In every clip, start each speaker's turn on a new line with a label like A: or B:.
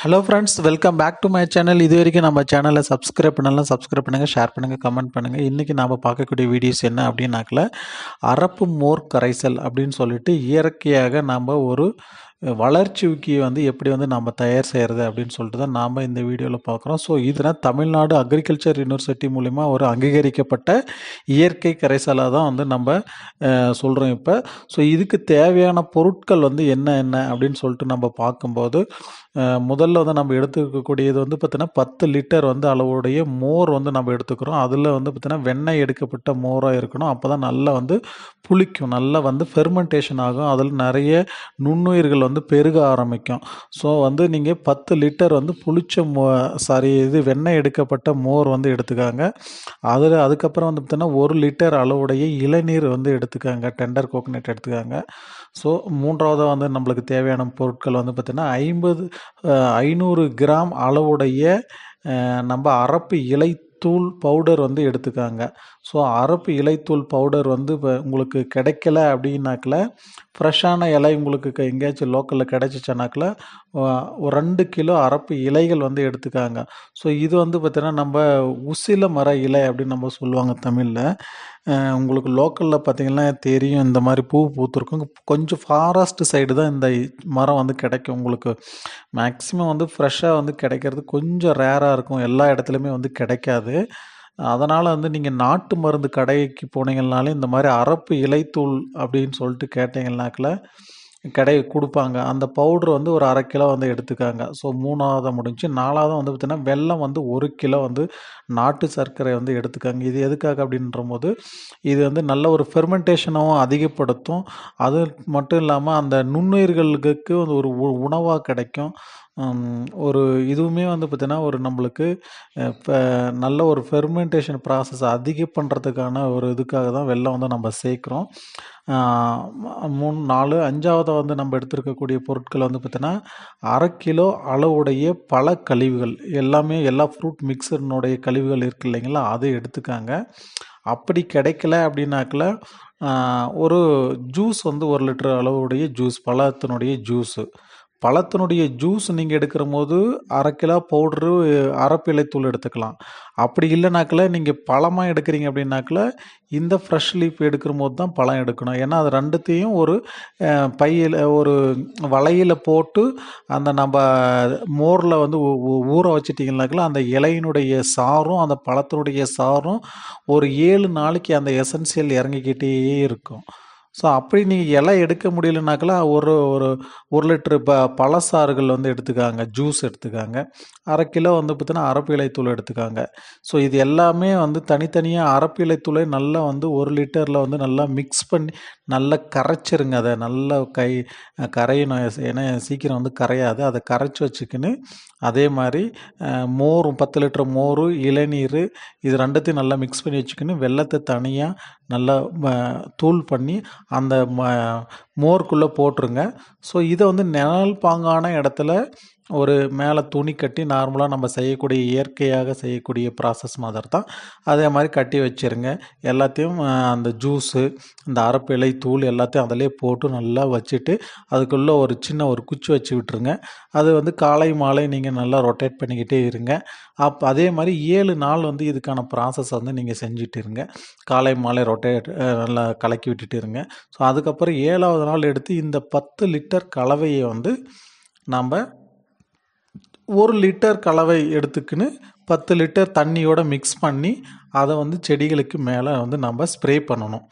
A: Hello friends welcome back to my channel இது வரைக்கும் நம்ம சேனலை சப்ஸ்கிரைப் பண்ணலாம் சப்ஸ்கிரைப் பண்ணுங்கள் ஷேர் பண்ணுங்கள் கமெண்ட் பண்ணுங்கள் இன்றைக்கி நாம் பார்க்கக்கூடிய வீடியோஸ் என்ன அப்படின்னாக்கல அரப்பு மோர் கரைசல் அப்படின்னு சொல்லிட்டு இயற்கையாக நாம் ஒரு வளர்ச்சி ஊக்கியை வந்து எப்படி வந்து நம்ம தயார் செய்கிறது அப்படின்னு சொல்லிட்டு தான் நாம் இந்த வீடியோவில் பார்க்குறோம். ஸோ இதுனா தமிழ்நாடு அக்ரிகல்ச்சர் யூனிவர்சிட்டி மூலிமா ஒரு அங்கீகரிக்கப்பட்ட இயற்கை கரைசலாக தான் வந்து நம்ம சொல்கிறோம் இப்போ. ஸோ இதுக்கு தேவையான பொருட்கள் வந்து என்ன என்ன அப்படின்னு சொல்லிட்டு நம்ம பார்க்கும்போது முதல்ல வந்து நம்ம எடுத்துக்கக்கூடியது வந்து பார்த்திங்கன்னா பத்து லிட்டர் வந்து அளவுடைய மோர் வந்து நம்ம எடுத்துக்கிறோம். அதில் வந்து பார்த்திங்கன்னா வெண்ணெய் எடுக்கப்பட்ட மோராக இருக்கணும். அப்போ தான் நல்லா வந்து புளிக்கும். நல்லா வந்து ஃபெர்மெண்டேஷன் ஆகும். அதில் நிறைய நுண்ணுயிர்கள் வந்து பெருக ஆரம்பிக்கும். ஸோ வந்து நீங்கள் பத்து லிட்டர் வந்து புளிச்ச மோ சாரி இது வெண்ணெய் எடுக்கப்பட்ட மோர் வந்து எடுத்துக்காங்க. அதில் அதுக்கப்புறம் வந்து பார்த்தீங்கன்னா ஒரு லிட்டர் அளவுடைய இளநீர் வந்து எடுத்துக்காங்க. டெண்டர் கோகனட் எடுத்துக்காங்க. ஸோ மூன்றாவதாக வந்து நம்மளுக்கு தேவையான பொருட்கள் வந்து பார்த்திங்கன்னா ஐம்பது ஐநூறு கிராம் அளவுடைய நம்ம அரப்பு இலை தூள் பவுடர் வந்து எடுத்துக்காங்க. ஸோ அரப்பு இலைத்தூள் பவுடர் வந்து இப்போ உங்களுக்கு கிடைக்கல அப்படின்னாக்கல ஃப்ரெஷ்ஷான இலை உங்களுக்கு எங்கேயாச்சும் லோக்கலில் கிடச்சிச்சனாக்கில் ஒரு ரெண்டு கிலோ அரப்பு இலைகள் வந்து எடுத்துக்காங்க. ஸோ இது வந்து பார்த்திங்கன்னா நம்ம உசில மர இலை அப்படின்னு நம்ம சொல்லுவாங்க தமிழில். உங்களுக்கு லோக்கலில் பார்த்தீங்கன்னா தெரியும் இந்த மாதிரி பூ பூத்துருக்கும். கொஞ்சம் ஃபாரஸ்ட் சைடு தான் இந்த மரம் வந்து கிடைக்கும் உங்களுக்கு. மேக்ஸிமம் வந்து ஃப்ரெஷ்ஷாக வந்து கிடைக்கிறது கொஞ்சம் ரேராக இருக்கும். எல்லா இடத்துலையுமே வந்து கிடைக்காது. அதனால் வந்து நீங்கள் நாட்டு மருந்து கடைக்கு போனீங்கன்னாலே இந்த மாதிரி அரப்பு இலைத்தூள் அப்படின்னு சொல்லிட்டு கேட்டிங்கனாக்கில் கடை கொடுப்பாங்க. அந்த பவுட்ரு வந்து ஒரு அரை கிலோ வந்து எடுத்துக்காங்க. ஸோ மூணாவது முடிஞ்சு நாலாவது வந்து பார்த்திங்கன்னா வெல்லம் வந்து ஒரு கிலோ வந்து நாட்டு சர்க்கரை வந்து எடுத்துக்காங்க. இது எதுக்காக அப்படின்ற போது இது வந்து நல்ல ஒரு ஃபெர்மெண்டேஷனாகவும் அதிகப்படுத்தும். அது மட்டும் இல்லாமல் அந்த நுண்ணுயிர்களுக்கு வந்து ஒரு உணவாக கிடைக்கும். ஒரு இதுவுமே வந்து பார்த்திங்கன்னா ஒரு நம்மளுக்கு இப்போ நல்ல ஒரு ஃபெர்மெண்டேஷன் ப்ராசஸ் அதிகம் பண்ணுறதுக்கான ஒரு இதுக்காக தான் வெள்ளம் வந்து நம்ம சேர்க்குறோம். மூணு நாலு அஞ்சாவதாக வந்து நம்ம எடுத்துருக்கக்கூடிய பொருட்கள் வந்து பார்த்திங்கன்னா அரை கிலோ அளவுடைய பல கழிவுகள் எல்லாமே எல்லா ஃப்ரூட் மிக்சர்னுடைய கழிவுகள் இருக்கு இல்லைங்களா அதை எடுத்துக்காங்க. அப்படி கிடைக்கல அப்படின்னாக்கல ஒரு ஜூஸ் வந்து ஒரு லிட்டர் அளவுடைய ஜூஸ் பழத்தினுடைய ஜூஸு பழத்தினுடைய ஜூஸ் நீங்கள் எடுக்கிற போது அரை கிலோ பவுட்ரு அரப்பிலைத்தூள் எடுத்துக்கலாம். அப்படி இல்லைனாக்கில் நீங்கள் பழமாக எடுக்கிறீங்க அப்படின்னாக்கல இந்த ஃப்ரெஷ் லீஃப் எடுக்கிற போது தான் பழம் எடுக்கணும். ஏன்னா அது ரெண்டுத்தையும் ஒரு பையில் ஒரு வலையில் போட்டு அந்த நம்ம மோரில் வந்து ஊற வச்சிட்டிங்கனாக்கில் அந்த இலையினுடைய சாரும் அந்த பழத்தினுடைய சாரும் ஒரு ஏழு நாளைக்கு அந்த எசன்சியல் இறங்கிக்கிட்டே இருக்கும். ஸோ அப்படி நீங்கள் இலை எடுக்க முடியலனாக்கெல்லாம் ஒரு ஒரு ஒரு லிட்டரு ப பழசாறுகள் வந்து எடுத்துக்காங்க ஜூஸ் எடுத்துக்காங்க. அரை கிலோ வந்து பார்த்தீங்கன்னா அரப்பு இலைத்தூள் எடுத்துக்காங்க. ஸோ இது எல்லாமே வந்து தனித்தனியாக அரப்பு இலைத்தூளை நல்லா வந்து ஒரு லிட்டரில் வந்து நல்லா மிக்ஸ் பண்ணி நல்லா கரைச்சிருங்க. அதை நல்லா கை கரையணும். ஏன்னா சீக்கிரம் வந்து கரையாது. அதை கரைச்சி வச்சுக்கின்னு அதே மாதிரி மோரும் பத்து லிட்டர் மோர் இளநீர் இது ரெண்டுத்தையும் நல்லா மிக்ஸ் பண்ணி வச்சுக்கின்னு வெள்ளத்தை தனியாக நல்லா தூள் பண்ணி அந்த ம மோருக்குள்ளே போட்டுருங்க. ஸோ இதை வந்து நிழல் பாங்கான இடத்துல ஒரு மேலே துணி கட்டி நார்மலாக நம்ம செய்யக்கூடிய இயற்கையாக செய்யக்கூடிய ப்ராசஸ் மாதிரி தான் அதே மாதிரி கட்டி வச்சிருங்க. எல்லாத்தையும் அந்த ஜூஸு இந்த அரப்பு இலை தூள் எல்லாத்தையும் அதிலே போட்டு நல்லா வச்சுட்டு அதுக்குள்ளே ஒரு சின்ன ஒரு குச்சி வச்சு விட்டுருங்க. அது வந்து காலை மாலை நீங்கள் நல்லா ரொட்டேட் பண்ணிக்கிட்டே இருங்க. அப் அதே மாதிரி ஏழு நாள் வந்து இதுக்கான ப்ராசஸ் வந்து நீங்கள் செஞ்சுட்டு இருங்க. காலை மாலை ரொட்டேட் நல்லா கலக்கி விட்டுட்டு இருங்க. ஸோ அதுக்கப்புறம் ஏழாவது நாள் எடுத்து இந்த பத்து லிட்டர் கலவையை வந்து நம்ம ஒரு லிட்டர் கலவை எடுத்துக்கின்னு பத்து லிட்டர் தண்ணியோட மிக்ஸ் பண்ணி அதை வந்து செடிகளுக்கு மேலே வந்து நம்ம ஸ்ப்ரே பண்ணணும்.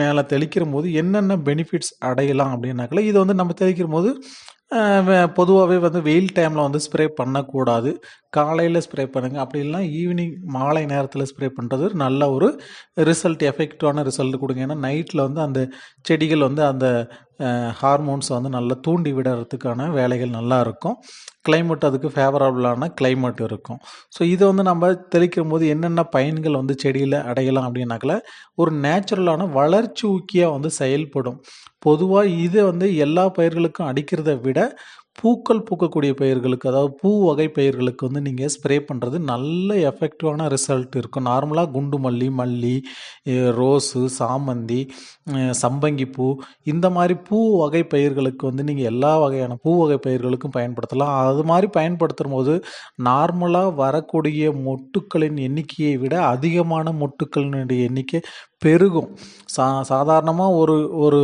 A: மேலே தெளிக்கிற போது என்னென்ன பெனிஃபிட்ஸ் அடையலாம் அப்படின்னாக்கல இது வந்து நம்ம தெளிக்கிற போது பொதுவாகவே வந்து வெயில் டைமில் வந்து ஸ்ப்ரே பண்ணக்கூடாது. காலையில் ஸ்ப்ரே பண்ணுங்கள் அப்படி இல்லைனா ஈவினிங் மாலை நேரத்தில் ஸ்ப்ரே பண்ணுறது நல்ல ஒரு ரிசல்ட் எஃபெக்டிவான ரிசல்ட் கொடுங்க. ஏன்னா நைட்டில் வந்து அந்த செடிகள் வந்து அந்த ஹார்மோன்ஸை வந்து நல்லா தூண்டி விடுறதுக்கான வேலைகள் நல்லா இருக்கும். கிளைமேட் அதுக்கு ஃபேவரபுளான கிளைமேட் இருக்கும். ஸோ இதை வந்து நம்ம தெளிக்கும் போது என்னென்ன பயன்கள் வந்து செடியில் அடையலாம் அப்படின்னாக்கல ஒரு நேச்சுரலான வளர்ச்சி ஊக்கியாக வந்து செயல்படும். பொதுவாக இது வந்து எல்லா பயிர்களுக்கும் அடிக்கிறதை விட பூக்கள் பூக்கக்கூடிய பயிர்களுக்கு அதாவது பூ வகை பயிர்களுக்கு வந்து நீங்கள் ஸ்ப்ரே பண்ணுறது நல்ல எஃபெக்டிவான ரிசல்ட் இருக்கும். நார்மலாக குண்டு மல்லி மல்லி ரோஸு சாமந்தி சம்பங்கி பூ இந்த மாதிரி பூ வகை பயிர்களுக்கு வந்து நீங்கள் எல்லா வகையான பூ வகை பயிர்களுக்கும் பயன்படுத்தலாம். அது மாதிரி பயன்படுத்தும் போது நார்மலாக வரக்கூடிய மொட்டுக்களின் எண்ணிக்கையை விட அதிகமான மொட்டுக்களினுடைய எண்ணிக்கை பெருகும். சா சாதாரணமாக ஒரு ஒரு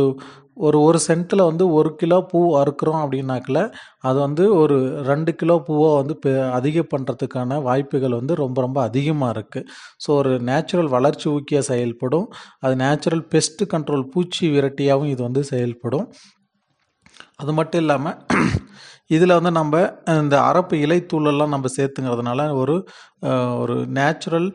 A: ஒரு ஒரு சென்ட்டில் வந்து ஒரு கிலோ பூ அறுக்கிறோம் அப்படின்னாக்கில் அது வந்து ஒரு ரெண்டு கிலோ பூவை வந்து பெ அதிகம் பண்ணுறதுக்கான வாய்ப்புகள் வந்து ரொம்ப ரொம்ப அதிகமாக இருக்குது ஸோ ஒரு நேச்சுரல் வளர்ச்சி ஊக்கியாக செயல்படும். அது நேச்சுரல் பெஸ்ட் கண்ட்ரோல் பூச்சி விரட்டியாகவும் இது வந்து செயல்படும். அது மட்டும் இல்லாமல் இதில் வந்து நம்ம இந்த அரப்பு இலைத்தூளெல்லாம் நம்ம சேர்த்துங்கிறதுனால ஒரு ஒரு நேச்சுரல்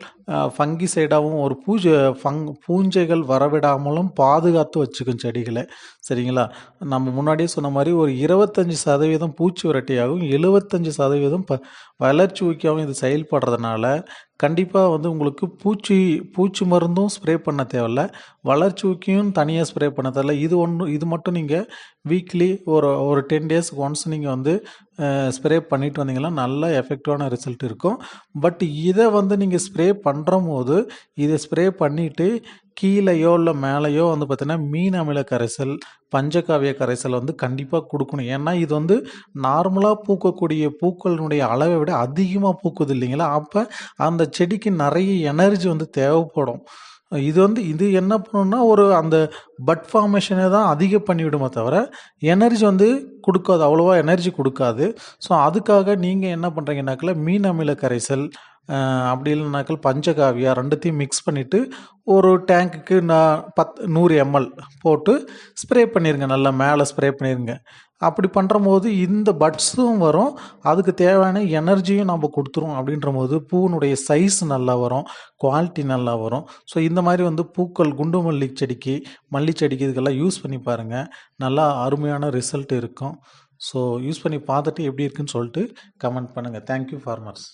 A: ஃபங்கிசைடாகவும் ஒரு பூஜை ஃபங் பூஞ்சைகள் வரவிடாமலும் பாதுகாத்து வச்சுக்கும் செடிகளை. சரிங்களா? நம்ம முன்னாடியே சொன்ன மாதிரி ஒரு இருபத்தஞ்சி சதவீதம் பூச்சி விரட்டியாகவும் எழுபத்தஞ்சி சதவீதம் ப வளர்ச்சி ஊக்கியாகவும் இது செயல்படுறதுனால கண்டிப்பாக வந்து உங்களுக்கு பூச்சி பூச்சி மருந்தும் ஸ்ப்ரே பண்ண தேவையில்ல. வளர்ச்சி ஊக்கியும் தனியாக ஸ்ப்ரே பண்ண தேவையில்ல. இது ஒன்று இது மட்டும் நீங்கள் வீக்லி ஒரு ஒரு டென் டேஸ்க்கு ஒன்ஸ் நீங்கள் வந்து ஸ்ப்ரே பண்ணிட்டு வந்தீங்கன்னா நல்ல எஃபெக்டிவான ரிசல்ட் இருக்கும். பட் இதை வந்து நீங்கள் ஸ்ப்ரே பண்ணுற போது இதை ஸ்ப்ரே பண்ணிவிட்டு கீழேயோ இல்லை மேலேயோ வந்து பார்த்தீங்கன்னா மீன் அமில கரைசல் பஞ்சகாவிய கரைசல் வந்து கண்டிப்பாக கொடுக்கணும். ஏன்னா இது வந்து நார்மலாக பூக்கக்கூடிய பூக்களினுடைய அளவை விட அதிகமாக பூக்குது இல்லைங்களா? அப்போ அந்த செடிக்கு நிறைய எனர்ஜி வந்து தேவைப்படும். இது வந்து இது என்ன பண்ணுன்னா ஒரு அந்த பட் ஃபார்மேஷனை தான் அதிகம் பண்ணிவிடுமே தவிர எனர்ஜி வந்து கொடுக்காது. அவ்வளோவா எனர்ஜி கொடுக்காது. ஸோ அதுக்காக நீங்கள் என்ன பண்ணுறீங்கனாக்கில் மீன் அமில கரைசல் அப்படி இல்லைனாக்கள் பஞ்சகாவியா ரெண்டுத்தையும் மிக்ஸ் பண்ணிவிட்டு ஒரு டேங்க்குக்கு நான் பத் நூறு எம்எல் போட்டு ஸ்ப்ரே பண்ணிடுங்க நல்லா மேலே ஸ்ப்ரே பண்ணிடுங்க அப்படி பண்ணுற போது இந்த பட்ஸும் வரும். அதுக்கு தேவையான எனர்ஜியும் நம்ம கொடுத்துரும் அப்படின்ற போது பூவினுடைய சைஸ் நல்லா வரும். குவாலிட்டி நல்லா வரும். ஸோ இந்த மாதிரி வந்து பூக்கள் குண்டு மல்லி செடிக்கு மல்லி செடிக்கு இதுக்கெல்லாம் யூஸ் பண்ணி பாருங்கள் நல்லா அருமையான ரிசல்ட் இருக்கும். ஸோ யூஸ் பண்ணி பார்த்துட்டு எப்படி இருக்குன்னு சொல்லிட்டு கமெண்ட் பண்ணுங்கள் தேங்க்யூ ஃபார்மர்ஸ்